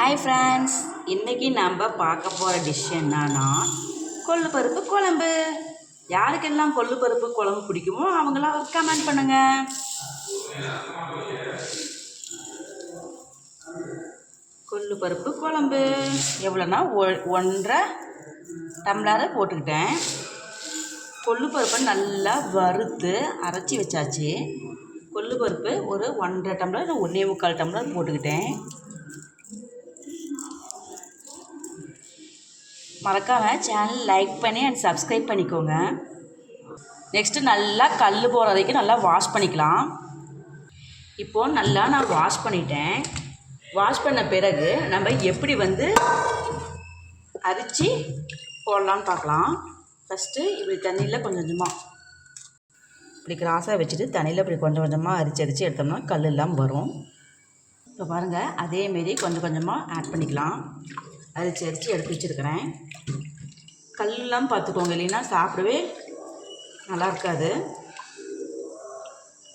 Hi friends இன்றைக்கி நம்ம பார்க்க போகிற டிஷ் என்னன்னா கொள்ளு பருப்பு குழம்பு. யாருக்கெல்லாம் கொள்ளு பருப்பு குழம்பு பிடிக்குமோ அவங்களாம் கமெண்ட் பண்ணுங்கள் கொள்ளு பருப்பு குழம்பு. எவ்வளோன்னா ஒ ஒன்றரை டம்ளரை போட்டுக்கிட்டேன். கொள்ளு பருப்பை நல்லா வறுத்து அரைச்சி வச்சாச்சு. கொள்ளு பருப்பு ஒரு ஒன்றரை டம்ளர் இல்லை ஒன்றே முக்கால் டம்ளர் போட்டுக்கிட்டேன். மறக்காமல் சேனல் லைக் பண்ணி அண்ட் சப்ஸ்கிரைப் பண்ணிக்கோங்க. நெக்ஸ்ட்டு நல்லா கல் போகிற வரைக்கும் நல்லா வாஷ் பண்ணிக்கலாம். இப்போது நல்லா நான் வாஷ் பண்ணிட்டேன். வாஷ் பண்ண பிறகு நம்ம எப்படி வந்து அரிச்சு போடலான்னு பார்க்கலாம். ஃபஸ்ட்டு இப்படி தண்ணியில் கொஞ்சம் கொஞ்சமாக இப்படி கிராஸாக வச்சுட்டு தண்ணியில் இப்படி கொஞ்சம் கொஞ்சமாக அரிச்சு அரிச்சு எடுத்தோம்னா கல் எல்லாம் வரும். இப்போ பாருங்கள் அதேமாரி கொஞ்சம் கொஞ்சமாக ஆட் பண்ணிக்கலாம். அரிச்சு அரிச்சு எடுத்து வச்சுருக்கிறேன். கல்லாம் பார்த்துக்கோங்க இல்லைன்னா சாப்பிடவே நல்லா இருக்காது.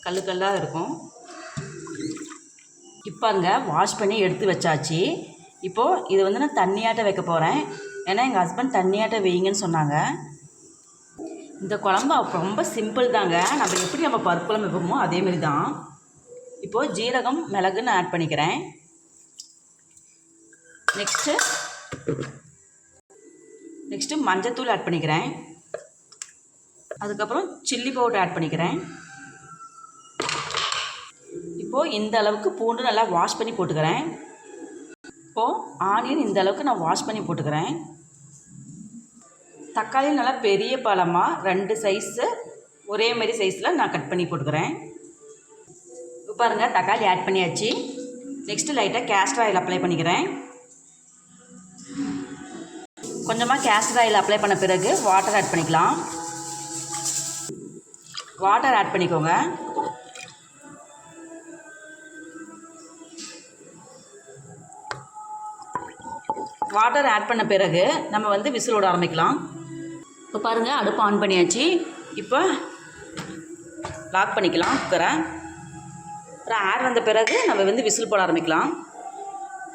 கல் கல்லாக இருக்கும். இப்போங்க வாஷ் பண்ணி எடுத்து வச்சாச்சு. இப்போது இது வந்து நான் தண்ணியாட்ட வைக்க போகிறேன் ஏன்னா எங்கள் ஹஸ்பண்ட் தண்ணியாட்ட வைங்கன்னு சொன்னாங்க. இந்த குழம்பு ரொம்ப சிம்பிள் தாங்க. நம்ம எப்படி நம்ம பருப்பு குழம்பு வைப்போமோ அதேமாரி தான். இப்போது ஜீரகம் மிளகுன்னு ஆட் பண்ணிக்கிறேன். நெக்ஸ்ட்டு நெக்ஸ்ட்டு மஞ்சத்தூள் ஆட் பண்ணிக்கிறேன். அதுக்கப்புறம் சில்லி பவுடர் ஆட் பண்ணிக்கிறேன். இப்போது இந்த அளவுக்கு பூண்டு நல்லா வாஷ் பண்ணி போட்டுக்கிறேன். இப்போது ஆனியன் இந்த அளவுக்கு நான் வாஷ் பண்ணி போட்டுக்கிறேன். தக்காளி நல்லா பெரிய பழமாக ரெண்டு சைஸு ஒரே மாதிரி சைஸில் நான் கட் பண்ணி போட்டுக்கிறேன். இப்போ பாருங்கள் தக்காளி ஆட் பண்ணியாச்சு. நெக்ஸ்ட்டு லைட்டாக கேஸ்டர் ஆயில் அப்ளை பண்ணிக்கிறேன். கொஞ்சமாக கேஸ்டர் ஆயில் அப்ளை பண்ண பிறகு வாட்டர் ஆட் பண்ணிக்கலாம். வாட்டர் ஆட் பண்ணிக்கோங்க. வாட்டர் ஆட் பண்ண பிறகு நம்ம வந்து விசில் விட ஆரம்பிக்கலாம். இப்போ பாருங்கள் அடுப்பு ஆன் பண்ணியாச்சு. இப்போ லாக் பண்ணிக்கலாம் குக்கரை அப்புறம் ஏர் வந்த பிறகு நம்ம வந்து விசில் போட ஆரம்பிக்கலாம்.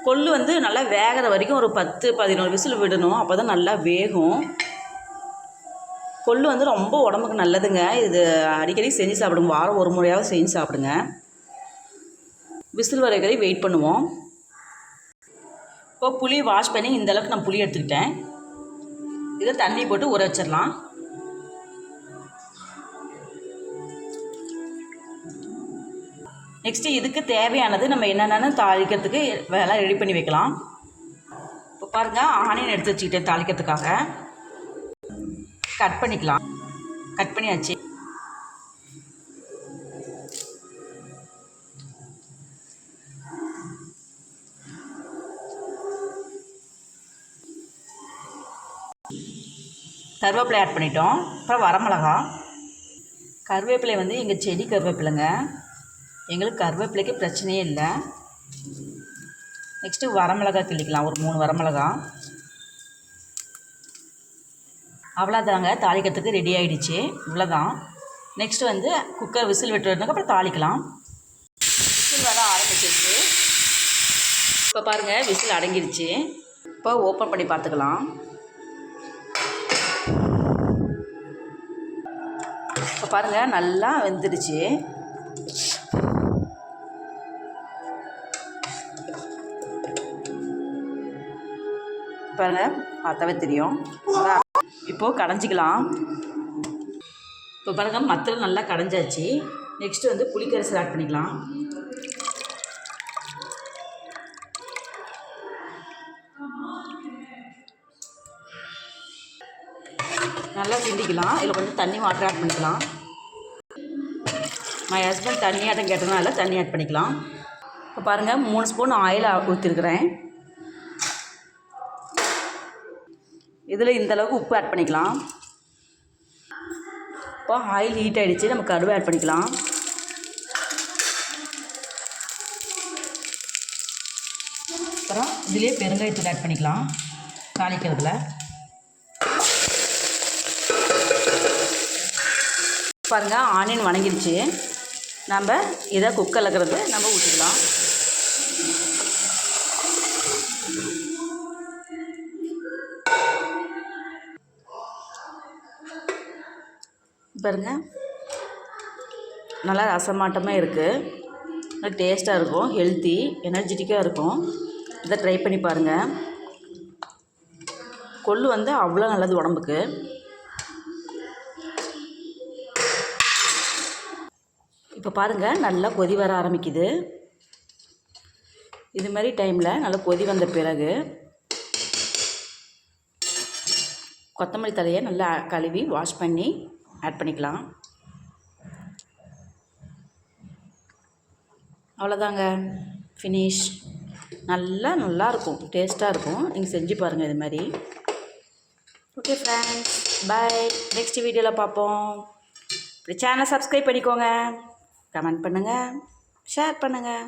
கொள்ளு வந்து நல்லா வேகிற வரைக்கும் ஒரு பத்து பதினோரு விசில் விடணும். அப்போ தான் நல்லா வேகும். கொள்ளு வந்து ரொம்ப உடம்புக்கு நல்லதுங்க. இது அடிக்கடி செஞ்சு சாப்பிடுங்க. வாரம் ஒரு முறையாவது செஞ்சு சாப்பிடுங்க. விசில் வர வரை வெயிட் பண்ணுவோம். இப்போ புளி வாஷ் பண்ணி இந்த அளவுக்கு நான் புளி எடுத்துக்கிட்டேன். இதை தண்ணி போட்டு ஊற வச்சிடலாம். நெக்ஸ்ட்டு இதுக்கு தேவையானது நம்ம என்னென்னு தாளிக்கிறதுக்கு வேலை ரெடி பண்ணி வைக்கலாம். இப்போ பாருங்கள் ஆனியன் எடுத்து வச்சுக்கிட்டேன் தாளிக்கிறதுக்காக. கட் பண்ணிக்கலாம். கட் பண்ணியாச்சு. கருவேப்பிலை ஆட் பண்ணிட்டோம். அப்புறம் வரமிளகா. கருவேப்பிலை வந்து எங்கள் செடி கருவேப்பிலைங்க. எங்களுக்கு கருவேப்பிலைக்கு பிரச்சனையே இல்லை. நெக்ஸ்ட்டு வரமிளகா கிள்ளிக்கலாம். ஒரு மூணு வரமிளகா அவ்வளோதாங்க தாளிக்கிறதுக்கு ரெடி ஆகிடுச்சு இவ்வளோதான் நெக்ஸ்ட்டு வந்து குக்கர் விசில் விட்டுறதுக்கு அப்புறம் தாளிக்கலாம். விசில் வர ஆரம்பிச்சிருச்சு. இப்போ பாருங்கள் விசில் அடங்கிடுச்சு இப்போ ஓப்பன் பண்ணி பார்த்துக்கலாம். இப்போ பாருங்கள் நல்லா வெந்துடுச்சு பாருங்கள் பார்த்தாவே தெரியும். இப்போது கடைஞ்சிக்கலாம். இப்போ பாருங்கள் மத்தில் நல்லா கடைஞ்சாச்சு. நெக்ஸ்ட்டு வந்து புளிக்கரைசல் ஆட் பண்ணிக்கலாம். நல்லா கிண்டிக்கலாம் இதில் கொஞ்சம் தண்ணி வாட்டர் ஆட் பண்ணிக்கலாம். மை ஹஸ்பண்ட் தண்ணி ஆட்டம் கேட்டதுனால தண்ணி ஆட் பண்ணிக்கலாம். இப்போ பாருங்கள் மூணு ஸ்பூன் ஆயில் ஊற்றிருக்கிறேன் இதில் இந்தளவுக்கு உப்பு ஆட் பண்ணிக்கலாம். இப்போ ஆயில் ஹீட் ஆகிடுச்சு நம்ம கருவை ஆட் பண்ணிக்கலாம். அப்புறம் இதிலே பெருங்காயத்தூள் ஆட் பண்ணிக்கலாம் தாளிக்கிறதுல. பாருங்கள் ஆனியன் வணங்கிடுச்சு. நம்ம இதை குக்கரில் இருக்கிறது நம்ம ஊற்றிக்கலாம் பாருங்கள் நல்லா ரசமாட்டமாக இருக்குது நல்லா டேஸ்ட்டாக இருக்கும் ஹெல்த்தி எனர்ஜெட்டிக்காக இருக்கும். இதை ட்ரை பண்ணி பாருங்கள் கொள்ளு வந்து அவ்வளோ நல்லது உடம்புக்கு. இப்போ பாருங்கள் நல்லா கொதி வர ஆரம்பிக்குது. இது மாதிரி டைமில் நல்லா கொதி வந்த பிறகு கொத்தமல்லி தலையை நல்லா கழுவி வாஷ் பண்ணி ஆட் பண்ணிக்கலாம். அவ்வளோதாங்க. ஃபினிஷ் நல்லா நல்லாயிருக்கும் டேஸ்ட்டாக இருக்கும். நீங்கள் செஞ்சு பாருங்கள் இது மாதிரி. ஓகே ஃப்ரெண்ட்ஸ் பாய் நெக்ஸ்ட் வீடியோவில் பார்ப்போம் இப்படி சேனலை சப்ஸ்கிரைப் பண்ணிக்கோங்க. கமெண்ட் பண்ணுங்கள் ஷேர் பண்ணுங்கள்